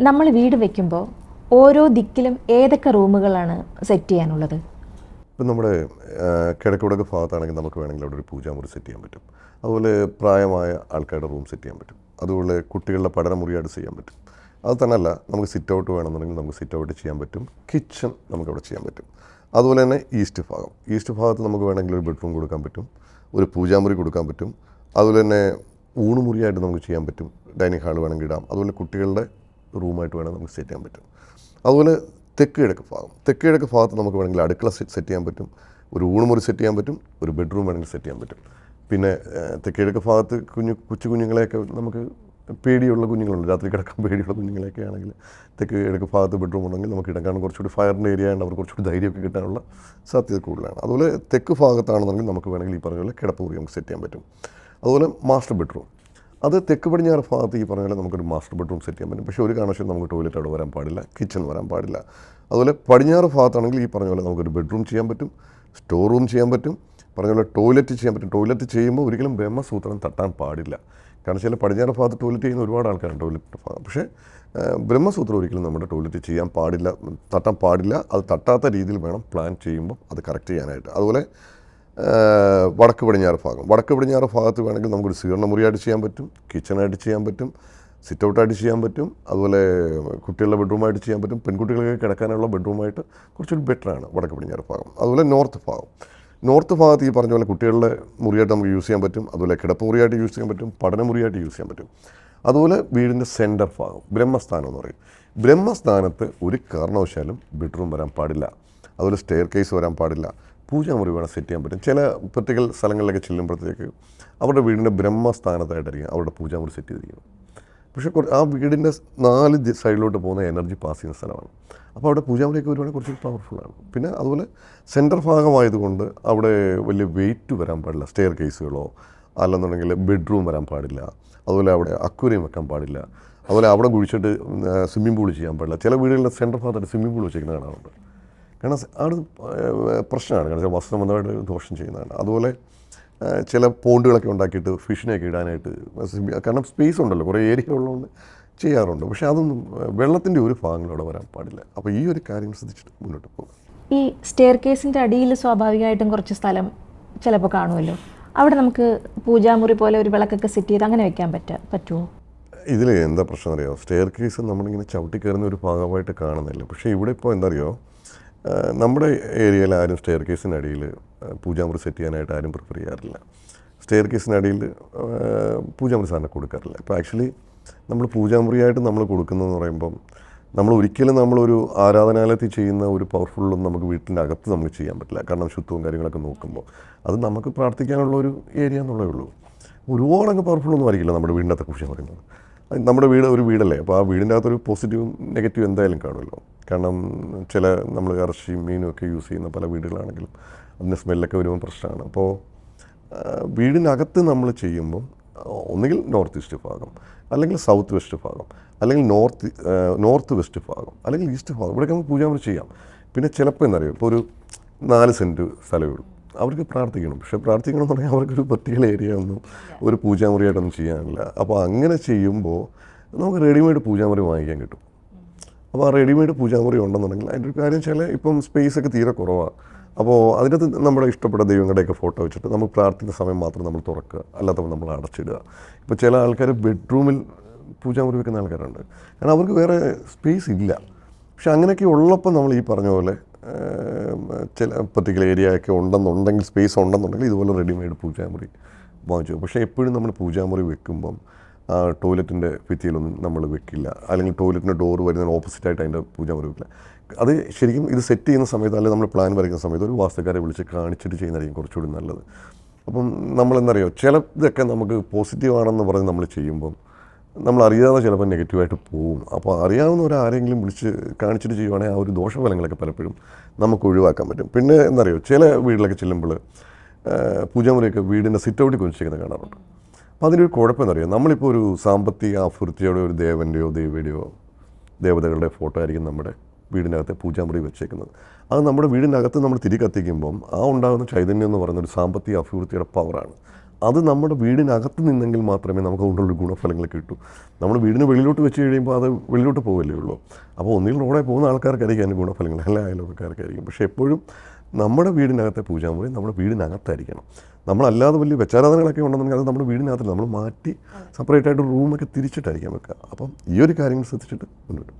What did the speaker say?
നമ്മൾ വീട് വെക്കുമ്പോൾ ഓരോ ദിക്കിലും ഏതൊക്കെ റൂമുകളാണ് സെറ്റ് ചെയ്യാനുള്ളത്? ഇപ്പം നമ്മുടെ കിഴക്കുടക്ക് ഭാഗത്താണെങ്കിൽ നമുക്ക് വേണമെങ്കിൽ അവിടെ ഒരു പൂജാമുറി സെറ്റ് ചെയ്യാൻ പറ്റും. അതുപോലെ പ്രായമായ ആൾക്കാരുടെ റൂം സെറ്റ് ചെയ്യാൻ പറ്റും. അതുപോലെ കുട്ടികളുടെ പഠനമുറിയായിട്ട് ചെയ്യാൻ പറ്റും. അത് തന്നെയല്ല നമുക്ക് സിറ്റ് ഔട്ട് വേണമെന്നുണ്ടെങ്കിൽ നമുക്ക് സിറ്റ് ഔട്ട് ചെയ്യാൻ പറ്റും. കിച്ചൺ നമുക്ക് അവിടെ ചെയ്യാൻ പറ്റും. അതുപോലെ തന്നെ ഈസ്റ്റ് ഭാഗം. ഈസ്റ്റ് ഭാഗത്ത് നമുക്ക് വേണമെങ്കിൽ ഒരു ബെഡ്റൂം കൊടുക്കാൻ പറ്റും. ഒരു പൂജാമുറി കൊടുക്കാൻ പറ്റും. അതുപോലെ തന്നെ ഊണുമുറിയായിട്ട് നമുക്ക് ചെയ്യാൻ പറ്റും. ഡൈനിങ് ഹാൾ വേണമെങ്കിൽ ഇടാം. അതുപോലെ കുട്ടികളുടെ റൂമായിട്ട് വേണമെങ്കിൽ നമുക്ക് സെറ്റ് ചെയ്യാൻ പറ്റും. അതുപോലെ തെക്ക് കിഴക്ക് ഭാഗം. തെക്ക് കിഴക്ക് ഭാഗത്ത് നമുക്ക് വേണമെങ്കിൽ അടുക്കള സെറ്റ് ചെയ്യാൻ പറ്റും. ഒരു ഊണുമുറി സെറ്റ് ചെയ്യാൻ പറ്റും. ഒരു ബെഡ്റൂം വേണമെങ്കിൽ സെറ്റ് ചെയ്യാൻ പറ്റും. പിന്നെ തെക്ക് കിഴക്ക് ഭാഗത്ത് കുഞ്ഞു കൊച്ചു കുഞ്ഞുങ്ങളെയൊക്കെ നമുക്ക് പേടിയുള്ള കുഞ്ഞുങ്ങളുണ്ട്. രാത്രി കിടക്കാൻ പേടിയുള്ള കുഞ്ഞുങ്ങളെയൊക്കെ ആണെങ്കിൽ തെക്ക് കിഴക്ക് ഭാഗത്ത് ബെഡ്റൂം ഉണ്ടെങ്കിൽ നമുക്ക് ഇടക്കാൻ കുറച്ചുകൂടി ഫയറിന്റെ ഏരിയ ആണ് അവർ കുറച്ചുകൂടി ധൈര്യമൊക്കെ കിട്ടാനുള്ള സാധ്യത കൂടുതലാണ്. അതുപോലെ തെക്ക് ഭാഗത്താണെന്നുണ്ടെങ്കിൽ നമുക്ക് വേണമെങ്കിൽ ഈ പറഞ്ഞ പോലെ കിടപ്പ് മുറി നമുക്ക് സെറ്റ് ചെയ്യാൻ പറ്റും. അതുപോലെ മാസ്റ്റർ ബെഡ്റൂം. അത് തെക്ക് പടിഞ്ഞാറ് ഭാഗത്ത് ഈ നമുക്കൊരു മാസ്റ്റർ ബെഡ്റൂം സെറ്റ് ചെയ്യാൻ പറ്റും. പക്ഷേ ഒരു കാരണവശാലും നമുക്ക് ടോയ്ലറ്റ് അവിടെ വരാൻ പാടില്ല കിച്ചൺ വരാൻ പാടില്ല. അതുപോലെ പടിഞ്ഞാറ് ഭാഗത്താണെങ്കിൽ ഈ പറഞ്ഞ പോലെ നമുക്കൊരു ബെഡ്റൂം ചെയ്യാൻ പറ്റും സ്റ്റോർ റൂം ചെയ്യാൻ പറ്റും. പറഞ്ഞ പോലെ ടോയ്ലറ്റ് ചെയ്യാൻ പറ്റും. ടോയ്ലറ്റ് ചെയ്യുമ്പോൾ ഒരിക്കലും ബ്രഹ്മസൂത്രം തട്ടാൻ പാടില്ല. കാരണം ചില പടിഞ്ഞാറ് ഭാഗത്ത് ടോയ്ലറ്റ് ചെയ്യുന്ന ഒരുപാട് ആൾക്കാരുണ്ട് ടോയ്ലറ്റ് ഭാഗം പക്ഷേ ബ്രഹ്മസൂത്രം ഒരിക്കലും നമ്മുടെ ടോയ്ലറ്റ് ചെയ്യാൻ പാടില്ല തട്ടാൻ പാടില്ല. അത് തട്ടാത്ത രീതിയിൽ വേണം പ്ലാൻ ചെയ്യുമ്പോൾ അത് കറക്റ്റ് ചെയ്യാനായിട്ട്. അതുപോലെ വടക്ക് പടിഞ്ഞാറ് ഭാഗം. വടക്ക് പടിഞ്ഞാറ് ഭാഗത്ത് വേണമെങ്കിൽ നമുക്കൊരു സ്വീകരണമുറിയായിട്ട് ചെയ്യാൻ പറ്റും കിച്ചണായിട്ട് ചെയ്യാൻ പറ്റും സിറ്റ് ഔട്ടായിട്ട് ചെയ്യാൻ പറ്റും അതുപോലെ കുട്ടികളുടെ ബെഡ്റൂമായിട്ട് ചെയ്യാൻ പറ്റും പെൺകുട്ടികൾക്ക് കിടക്കാനുള്ള ബെഡ്റൂമായിട്ട് കുറച്ചുകൂടി ബെറ്ററാണ് വടക്ക് പടിഞ്ഞാറ് ഭാഗം. അതുപോലെ നോർത്ത് ഭാഗം. നോർത്ത് ഭാഗത്ത് ഈ പറഞ്ഞ പോലെ കുട്ടികളുടെ മുറിയായിട്ട് നമുക്ക് യൂസ് ചെയ്യാൻ പറ്റും അതുപോലെ കിടപ്പ് മുറിയായിട്ട് യൂസ് ചെയ്യാൻ പറ്റും പഠന മുറിയായിട്ട് യൂസ് ചെയ്യാൻ പറ്റും. അതുപോലെ വീടിന്റെ സെന്റർ ഭാഗം ബ്രഹ്മസ്ഥാനം എന്ന് പറയും. ബ്രഹ്മസ്ഥാനത്ത് ഒരു കാരണവശാലും ബെഡ്റൂം വരാൻ പാടില്ല. അതുപോലെ സ്റ്റെയർ കേസ് വരാൻ പാടില്ല. പൂജാമുറി വേണം സെറ്റ് ചെയ്യാൻ പറ്റും. ചില പ്രത്യേക സ്ഥലങ്ങളിലൊക്കെ ചെല്ലുമ്പോഴത്തേക്ക് അവരുടെ വീടിന്റെ ബ്രഹ്മസ്ഥാനത്തായിട്ടായിരിക്കും അവരുടെ പൂജാമുറി സെറ്റ് ചെയ്തിരിക്കുന്നത്. പക്ഷേ ആ വീടിന്റെ നാല് സൈഡിലോട്ട് പോകുന്ന എനർജി പാസ് ചെയ്യുന്ന സ്ഥലമാണ്. അപ്പോൾ അവിടെ പൂജാമുറിയൊക്കെ വരുവാണെങ്കിൽ കുറച്ച് പവർഫുള്ളാണ് പിന്നെ അതുപോലെ സെന്റർ ഭാഗമായതുകൊണ്ട് അവിടെ വലിയ വെയിറ്റ് വരാൻ പാടില്ല. സ്റ്റെയർ കേസുകളോ അല്ലെന്നുണ്ടെങ്കിൽ ബെഡ്റൂം വരാൻ പാടില്ല. അതുപോലെ അവിടെ അക്വേറിയം വെക്കാൻ പാടില്ല. അതുപോലെ അവിടെ കുഴിച്ചിട്ട് സ്വിമ്മിംഗ് പൂൾ ചെയ്യാൻ പാടില്ല. ചില വീടുകളിൽ സെന്റർ ഭാഗത്തായിട്ട് സ്വിമ്മിംഗ് പൂൾ വെച്ചിരിക്കുന്ന കാണാറുണ്ട്. കാരണം അത് പ്രശ്നമാണ്. കാരണം വസ്ത്രം ബന്ധമായിട്ട് ദോഷം ചെയ്യുന്നതാണ്. അതുപോലെ ചില പോണ്ടുകളൊക്കെ ഉണ്ടാക്കിയിട്ട് ഫിഷിനെയൊക്കെ ഇടാനായിട്ട് കാരണം സ്പേസ് ഉണ്ടല്ലോ. കുറേ ഏരിയ ഉള്ളതുകൊണ്ട് ചെയ്യാറുണ്ട്. പക്ഷേ അതൊന്നും വെള്ളത്തിന്റെ ഒരു ഭാഗങ്ങൾ അവിടെ വരാൻ പാടില്ല. അപ്പോൾ ഈ ഒരു കാര്യം ശ്രദ്ധിച്ചിട്ട് മുന്നോട്ട് പോകും. ഈ സ്റ്റെയർ കേസിന്റെ അടിയിൽ സ്വാഭാവികമായിട്ടും കുറച്ച് സ്ഥലം ചിലപ്പോൾ കാണുമല്ലോ. അവിടെ നമുക്ക് പൂജാമുറി പോലെ ഒരു വിളക്കൊക്കെ സെറ്റ് ചെയ്ത് അങ്ങനെ വെക്കാൻ പറ്റ പറ്റുമോ? ഇതിൽ എന്താ പ്രശ്നം അറിയാമോ സ്റ്റെയർ കേസ് നമ്മളിങ്ങനെ ചവിട്ടി കയറുന്ന ഒരു ഭാഗമായിട്ട് കാണുന്നില്ല. പക്ഷേ ഇവിടെ ഇപ്പോൾ എന്താ അറിയോ? നമ്മുടെ ഏരിയയിൽ ആരും സ്റ്റെയർ കേസിനടിയിൽ പൂജാമുറി സെറ്റ് ചെയ്യാനായിട്ട് ആരും പ്രിഫർ ചെയ്യാറില്ല. സ്റ്റെയർ കേസിനടിയിൽ പൂജാമുറി സാധനം കൊടുക്കാറില്ല. ഇപ്പോൾ ആക്ച്വലി നമ്മൾ പൂജാമുറിയായിട്ട് നമ്മൾ കൊടുക്കുന്നതെന്ന് പറയുമ്പം നമ്മൾ ഒരിക്കലും നമ്മളൊരു ആരാധനാലയത്തിൽ ചെയ്യുന്ന ഒരു പവർഫുള്ളൊന്നും നമുക്ക് വീട്ടിന്റെ അകത്ത് നമുക്ക് ചെയ്യാൻ പറ്റില്ല. കാരണം ശുദ്ധവും കാര്യങ്ങളൊക്കെ നോക്കുമ്പോൾ അത് നമുക്ക് പ്രാർത്ഥിക്കാനുള്ള ഒരു ഏരിയ എന്നുള്ളേ ഉള്ളൂ. ഒരുപാട് അങ്ങ് പവർഫുൾ ഒന്നും ആയിരിക്കില്ല നമ്മുടെ വീടിന്റെ അകത്തെ കുറിച്ച് പറയുന്നത് നമ്മുടെ വീട് ഒരു വീടല്ലേ? അപ്പോൾ ആ വീടിന്റെ അകത്തൊരു പോസിറ്റീവും നെഗറ്റീവും എന്തായാലും കാണുമല്ലോ. കാരണം ചില നമ്മൾ ഇറച്ചിയും മീനും ഒക്കെ യൂസ് ചെയ്യുന്ന പല വീടുകളാണെങ്കിലും അതിന്റെ സ്മെല്ലൊക്കെ വരുമ്പോൾ പ്രശ്നമാണ്. അപ്പോൾ വീടിനകത്ത് നമ്മൾ ചെയ്യുമ്പോൾ ഒന്നുകിൽ നോർത്ത് ഈസ്റ്റ് ഭാഗം അല്ലെങ്കിൽ സൗത്ത് വെസ്റ്റ് ഭാഗം അല്ലെങ്കിൽ നോർത്ത് നോർത്ത് വെസ്റ്റ് ഭാഗം അല്ലെങ്കിൽ ഈസ്റ്റ് ഭാഗം. ഇവിടെയൊക്കെ നമുക്ക് പൂജാമുറി ചെയ്യാം. പിന്നെ ചിലപ്പോൾ എന്നറിയാം ഇപ്പോൾ ഒരു നാല് സെന്റ് സ്ഥലമേ ഉള്ളൂ. അവർക്ക് പ്രാർത്ഥിക്കണം. പക്ഷേ പ്രാർത്ഥിക്കണം എന്ന് പറഞ്ഞാൽ അവർക്കൊരു പ്രത്യേക ഏരിയ ഒന്നും ഒരു പൂജാമുറിയായിട്ടൊന്നും ചെയ്യാനില്ല. അപ്പോൾ അങ്ങനെ ചെയ്യുമ്പോൾ നമുക്ക് റെഡിമെയ്ഡ് പൂജാമുറി വാങ്ങിക്കാൻ കിട്ടും. അപ്പോൾ ആ റെഡിമെയ്ഡ് പൂജാമുറി ഉണ്ടെന്നുണ്ടെങ്കിൽ അതിന്റെ ഒരു കാര്യം വെച്ചാൽ ഇപ്പം സ്പേസ് ഒക്കെ തീരെ കുറവാണ് അപ്പോൾ അതിനകത്ത് നമ്മുടെ ഇഷ്ടപ്പെട്ട ദൈവങ്ങളുടെയൊക്കെ ഫോട്ടോ വെച്ചിട്ട് നമ്മൾ പ്രാർത്ഥിക്കുന്ന സമയം മാത്രം നമ്മൾ തുറക്കുക. അല്ലാത്തപ്പോൾ നമ്മൾ അടച്ചിടുക. ഇപ്പോൾ ചില ആൾക്കാർ ബെഡ്റൂമിൽ പൂജാമുറി വെക്കുന്ന ആൾക്കാരുണ്ട്. കാരണം അവർക്ക് വേറെ സ്പേസ് ഇല്ല. പക്ഷെ അങ്ങനെയൊക്കെ ഉള്ളപ്പോൾ നമ്മൾ ഈ പറഞ്ഞ പോലെ ചില പർട്ടിക്കുലർ ഏരിയ ഒക്കെ ഉണ്ടെന്നുണ്ടെങ്കിൽ സ്പേസ് ഉണ്ടെന്നുണ്ടെങ്കിൽ ഇതുപോലെ റെഡിമെയ്ഡ് പൂജാമുറി വാങ്ങിച്ചു പക്ഷേ എപ്പോഴും നമ്മൾ പൂജാമുറി വെക്കുമ്പം ടോയ്ലറ്റിന്റെ ഭിത്തിയിലൊന്നും നമ്മൾ വെക്കില്ല. അല്ലെങ്കിൽ ടോയ്ലറ്റിന്റെ ഡോർ വരുന്നതിന് ഓപ്പോസിറ്റായിട്ട് അതിന്റെ പൂജാമുറി വെക്കില്ല. അത് ശരിക്കും ഇത് സെറ്റ് ചെയ്യുന്ന സമയത്ത് അല്ലെങ്കിൽ നമ്മൾ പ്ലാൻ വരയ്ക്കുന്ന സമയത്ത് ഒരു വാസ്തുക്കാരെ വിളിച്ച് കാണിച്ചിട്ട് ചെയ്യുന്നതായിരിക്കും കുറച്ചുകൂടി നല്ലത്. അപ്പം നമ്മളെന്തറിയോ ചില ഇതൊക്കെ നമുക്ക് പോസിറ്റീവാണെന്ന് പറഞ്ഞ് നമ്മൾ ചെയ്യുമ്പം നമ്മൾ അറിയാതെ ചിലപ്പോൾ നെഗറ്റീവായിട്ട് പോവും അപ്പോൾ അറിയാവുന്ന ഒരാരെങ്കിലും വിളിച്ച് കാണിച്ചിട്ട് ചെയ്യുവാണെങ്കിൽ ആ ഒരു ദോഷഫലങ്ങളൊക്കെ പലപ്പോഴും നമുക്ക് ഒഴിവാക്കാൻ പറ്റും. പിന്നെ എന്നറിയോ ചില വീട്ടിലൊക്കെ ചെല്ലുമ്പോൾ പൂജാമുറിയൊക്കെ വീടിന്റെ സിറ്റ് ഔട്ടിൽ കുറിച്ചിരിക്കുന്നത് കാണാറുണ്ട്. അപ്പോൾ അതിന്റെ ഒരു കുഴപ്പം എന്നറിയാം നമ്മളിപ്പോൾ ഒരു സാമ്പത്തിക അഭിവൃദ്ധിയുടെ ഒരു ദേവന്റെയോ ദേവിയുടെയോ ദേവതകളുടെ ഫോട്ടോ ആയിരിക്കും നമ്മുടെ വീടിനകത്തെ പൂജാമുറി വെച്ചേക്കുന്നത്. അത് നമ്മുടെ വീടിനകത്ത് നമ്മൾ തിരി കത്തിക്കുമ്പം ആ ഉണ്ടാകുന്ന ചൈതന്യം എന്ന് പറയുന്ന ഒരു സാമ്പത്തിക അഭിവൃദ്ധിയുടെ പവറാണ് അത് നമ്മുടെ വീടിനകത്ത് നിന്നെങ്കിൽ മാത്രമേ നമുക്ക് അതുകൊണ്ടുള്ള ഗുണഫലങ്ങൾ കിട്ടൂ. നമ്മൾ വീടിന് വെളിയിലോട്ട് വെച്ച് കഴിയുമ്പോൾ അത് വെളിയിലോട്ട് പോകല്ലേ ഉള്ളൂ. അപ്പോൾ ഒന്നിൽ റോഡെ പോകുന്ന ആൾക്കാർക്കായിരിക്കും അതിന്റെ ഗുണഫലങ്ങൾ എല്ലാ അയൽവക്കാർക്കായിരിക്കും പക്ഷേ എപ്പോഴും നമ്മുടെ വീടിനകത്തെ പൂജാമുറി നമ്മുടെ വീടിനകത്തായിരിക്കണം. നമ്മളല്ലാതെ വലിയ വെച്ചാരാധനകളൊക്കെ ഉണ്ടെന്നുണ്ടെങ്കിൽ അത് നമ്മുടെ വീടിനകത്തില്ല. നമ്മൾ മാറ്റി സെപ്പറേറ്റ് ആയിട്ട് റൂമൊക്കെ തിരിച്ചിട്ടായിരിക്കാം വെക്കുക. അപ്പം ഈ ഒരു കാര്യങ്ങൾ ശ്രദ്ധിച്ചിട്ട് മുന്നോട്ട്